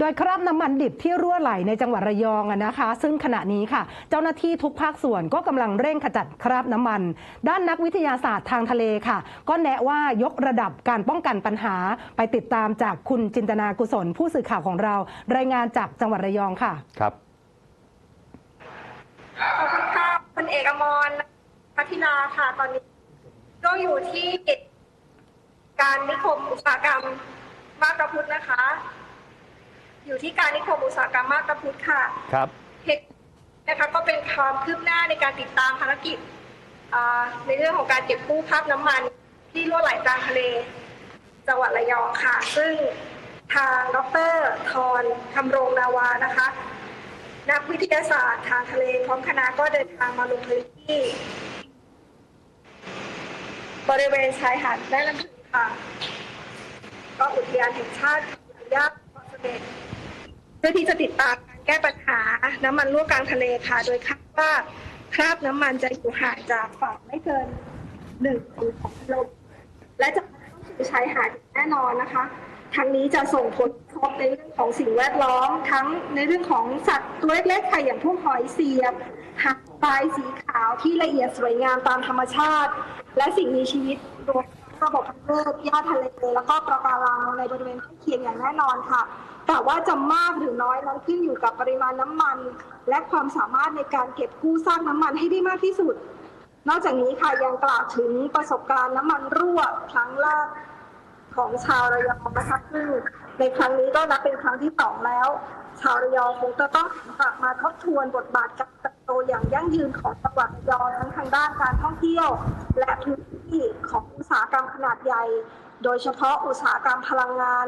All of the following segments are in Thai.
โดยคราบน้ำมันดิบที่รั่วไหลในจังหวัดระยองอะนะคะ ซึ่งขณะนี้ค่ะ เจ้าหน้าที่ทุกภาคส่วนก็กำลังเร่งขจัดคราบน้ำมัน ด้านนักวิทยาศาสตร์ทางทะเลค่ะ ก็แนะว่ายกระดับการป้องกันปัญหาไปติดตามจากคุณจินตนากุศล ผู้สื่อข่าวของเรา รายงานจากจังหวัดระยองค่ะครับขอบคุณค่ะคุณเอกอมรพัทิลาค่ะตอนนี้ก็อยู่ที่การนิคมอุตสาหกรรมมาบตาพุธนะคะ อยู่ที่การนิคมอุตสาหกรรมมาบตาพุธค่ะครับเหตุนะคะก็เป็นความคืบหน้าในการติดตามภารกิจอ่าในเรื่องของการเก็บกู้คราบน้ำมันที่รั่วไหลกลางทะเล จังหวัดระยองค่ะ ซึ่งทางดรทรคำรงนาวานะคะ นักวิทยาศาสตร์ทางทะเล พร้อมคณะก็เดินทางมาลงพื้นที่ บริเวณชายหาดแม่ลำพึงค่ะ ก็อุทยานแห่งชาติอุทยานเกาะเสม็ด เพื่อที่จะติดตามการแก้ปัญหาน้ำมันรั่วกลางทะเลค่ะ โดยคาดว่าคราบน้ำมันจะอยู่ห่างจากฝั่งไม่เกินหนึ่งถึงสองกิโลและจะเข้าสู่ชายหาดอย่างแน่นอนนะคะทั้งนี้จะส่งผลกระทบในเรื่องของสิ่งแวดล้อม ทั้งในเรื่องของสัตว์ตัวเล็กๆค่ะอย่างพวกหอยเสียบหางปลายสีขาวที่ละเอียดสวยงามตามธรรมชาติ และสิ่งมีชีวิตรวมระบบนิเวศหญ้าทะเลแล้วก็ปะการังในบริเวณใกล้เคียงอย่างแน่นอนค่ะ แต่ว่าจะมากหรือน้อยนั้นขึ้นอยู่กับปริมาณน้ำมัน และความสามารถในการเก็บกู้ซากน้ำมันให้ได้มากที่สุด นอกจากนี้ค่ะยังกล่าวถึงประสบการณ์น้ำมันรั่วครั้งแรกของชาวระยองนะคะซึ่งในครั้งนี้ก็นับเป็นครั้งที่สองแล้ว ชาวระยองคงจะต้องกลับมาทบทวนบทบาทการเติบโตอย่างยั่งยืนของจังหวัดระยองทั้งทางด้านการท่องเที่ยว และพื้นที่ของอุตสาหกรรมขนาดใหญ่ โดยเฉพาะอุตสาหกรรมพลังงาน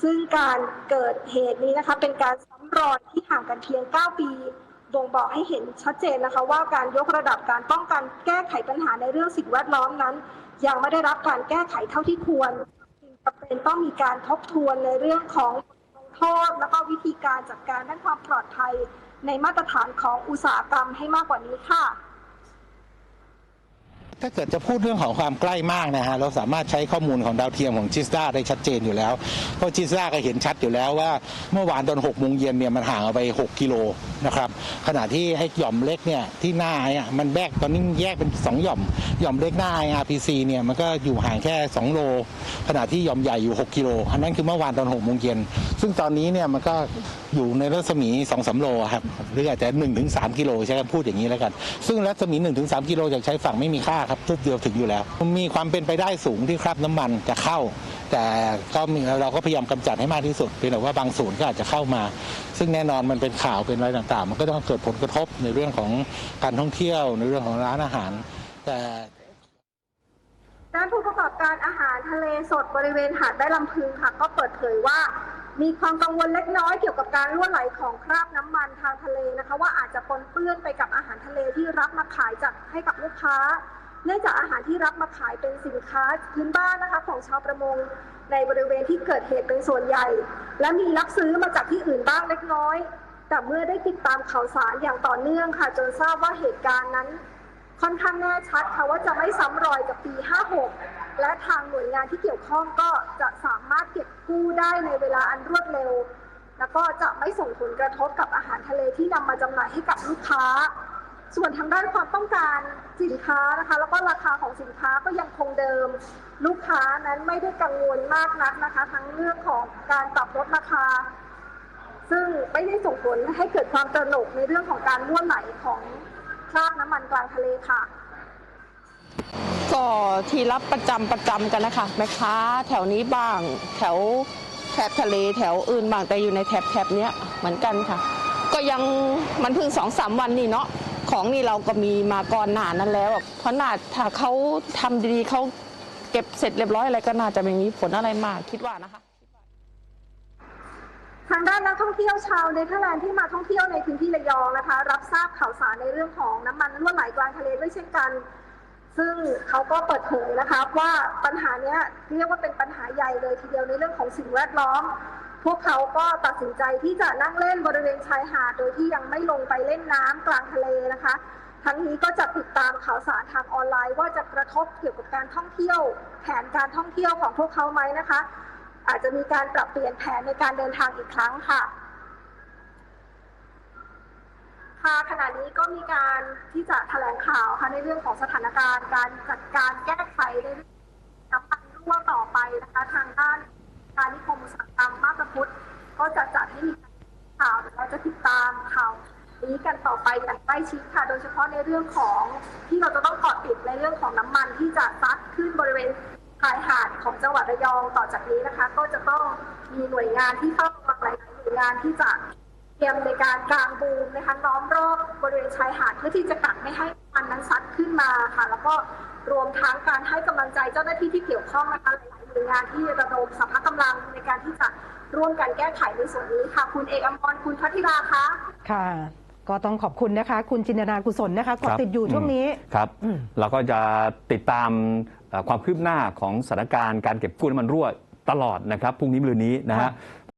ซึ่งการเกิดเหตุนี้นะคะเป็นการซ้ำรอยที่ห่างกันเพียง 9 ปีบ่งบอกให้เห็นชัดเจนนะคะว่าการยกระดับการป้องกันแก้ไขปัญหาในเรื่องสิ่งแวดล้อมนั้น ยังไม่ได้รับการแก้ไขเท่าที่ควรจึงจำเป็นต้องมีการทบทวนในเรื่องของลงโทษแล้วก็วิธีการจัดการด้านความปลอดภัย ในมาตรฐานของอุตสาหกรรมให้มากกว่านี้ค่ะ ถ้าเกิดจะพูดเรื่องของความใกล้มากนะฮะเราสามารถใช้ข้อมูลของดาวเทียมของจิสดาได้ชัดเจนอยู่แล้ว เพราะจิสดาก็เห็นชัดอยู่แล้วว่า เมื่อวานตอน6โมงเย็นเนี่ยมันห่างออกไป 6 กิโลนะครับขณะที่ไอ้หย่อมเล็กเนี่ยที่หน้าเนี่ยมันแบกตอนนี้แยกเป็น 2 หย่อมหย่อมเล็กหน้า RPC เนี่ยมันก็อยู่ห่างแค่ 2 โล ขณะที่หย่อมใหญ่อยู่ 6 กิโลอันนั้นคือเมื่อวานตอน6โมงเย็นซึ่งตอนนี้เนี่ยมันก็ อยู่ในรัศมี2อสโลครับหรืออาจจะ1-3ถึงสกิโลใช้คำพูดอย่างนี้แล้วกัน ซึ่งรัศมี1-3ถึงสกิโลจากชายฝั่งไม่มีค่าครับปุ๊บเดียวถึงอยู่แล้ว มีความเป็นไปได้สูงที่คราบน้ำมันจะเข้า แต่ก็มีเราก็พยายามกำจัดให้มากที่สุดเพียงแต่ว่าบางส่วนก็อาจจะเข้ามา ซึ่งแน่นอนมันเป็นข่าวเป็นอะไรต่างๆ มันก็ต้องเกิดผลกระทบในเรื่องของการท่องเที่ยวในเรื่องของร้านอาหาร แต่ด้านผู้ประกอบการอาหารทะเลสดบริเวณหาดได้ลำพึงค่ะ ก็เปิดเผยว่า มีความกังวลเล็กน้อยเกี่ยวกับการรั่วไหลของคราบน้ำมันทางทะเลนะคะ ว่าอาจจะปนเปื้อนไปกับอาหารทะเลที่รับมาขายจากให้กับลูกค้า เนื่องจากอาหารที่รับมาขายเป็นสินค้าพื้นบ้านนะคะ ของชาวประมงในบริเวณที่เกิดเหตุเป็นส่วนใหญ่ และมีรับซื้อมาจากที่อื่นบ้างเล็กน้อย แต่เมื่อได้ติดตามข่าวสารอย่างต่อเนื่องค่ะ จนทราบว่าเหตุการณ์นั้น ค่อนข้างแน่ชัดค่ะว่าจะไม่ซ้ำรอยกับปี 56 และทางหน่วยงานที่เกี่ยวข้องก็จะสามารถเก็บกู้ได้ในเวลาอันรวดเร็ว แล้วก็จะไม่ส่งผลกระทบกับอาหารทะเลที่นำมาจำหน่ายให้กับลูกค้า ส่วนทางด้านความต้องการสินค้านะคะ แล้วก็ราคาของสินค้าก็ยังคงเดิม ลูกค้านั้นไม่ได้กังวลมากนักนะคะ ทั้งเรื่องของการปรับลดราคา ซึ่งไม่ได้ส่งผลให้เกิดความตระหนกในเรื่องของการล่วนไหลของคราบน้ำมันกลางทะเลค่ะ ก็ที่รับประจำประจำกันนะคะแม่ค้าแถวนี้บ้าง แถวแถบทะเลแถวอื่นบ้างแต่อยู่ในแถบแถบเนี้ยเหมือนกันค่ะ ก็ยังมันเพิ่งสองสามวันนี่เนาะของนี่เราก็มีมาก่อนหนานั้นแล้วอะเพราะน่าถ้าเขาทำดีๆเขาเก็บเสร็จเรียบร้อยอะไรก็น่าจะไม่มีผลอะไรมากคิดว่านะคะ ทางด้านนักท่องเที่ยวชาวเนเธอร์แลนด์ที่มาท่องเที่ยวในพื้นที่ระยองนะคะ รับทราบข่าวสารในเรื่องของน้ำมันรั่วไหลกลางทะเลด้วยเช่นกัน ซึ่งเขาก็เปิดเผยนะคะว่าปัญหาเนี้ยเรียกว่าเป็นปัญหาใหญ่เลยทีเดียวในเรื่องของสิ่งแวดล้อม พวกเขาก็ตัดสินใจที่จะนั่งเล่นบริเวณชายหาดโดยที่ยังไม่ลงไปเล่นน้ำกลางทะเลนะคะ ทั้งนี้ก็จะติดตามข่าวสารทางออนไลน์ ว่าจะกระทบเกี่ยวกับการท่องเที่ยว แผนการท่องเที่ยวของพวกเขาไหมนะคะ อาจจะมีการปรับเปลี่ยนแผนในการเดินทางอีกครั้งค่ะ ค่ะ ขณะนี้ก็มีการที่จะแถลงข่าวค่ะในเรื่องของสถานการณ์การจัดการแก้ไขในเรื่องน้ำมันรั่วต่อไปนะคะทางด้านการนิคมอุตสาหกรรมมาตาพุทธก็จะจัดให้มีข่าวเราจะติดตามข่าวนี้กันต่อไปอย่างใกล้ชิดค่ะ โดยเฉพาะในเรื่องของที่เราจะต้องเกาะติดในเรื่องของน้ำมันที่จะซัดขึ้นบริเวณชายหาดของจังหวัดระยองต่อจากนี้นะคะ ก็จะต้องมีหน่วยงานที่เข้ามาหลายหน่วยงานที่จะ รียมในการกางบูมนะคะล้อมรอบบริเวณชายหาดเพื่อที่จะกักไม่ให้มันนั้นซัดขึ้นมาค่ะ แล้วก็รวมทั้งการให้กำลังใจเจ้าหน้าที่ที่เกี่ยวข้องนะคะหลายๆหน่วยงานที่ระดมสัมภากำลังในการที่จะร่วมกันแก้ไขในส่วนนี้ค่ะ คุณเอกอมรคุณพัทธิราคะค่ะก็ต้องขอบคุณนะคะ คุณจินตนากุศลนะคะกดติดอยู่ช่วงนี้ครับอืมเราก็จะติดตามเอ่อความคืบหน้าของสถานการณ์การเก็บกู้น้ำมันรั่วตลอดนะครับพรุ่งนี้มะรืนนี้นะฮะค่ะ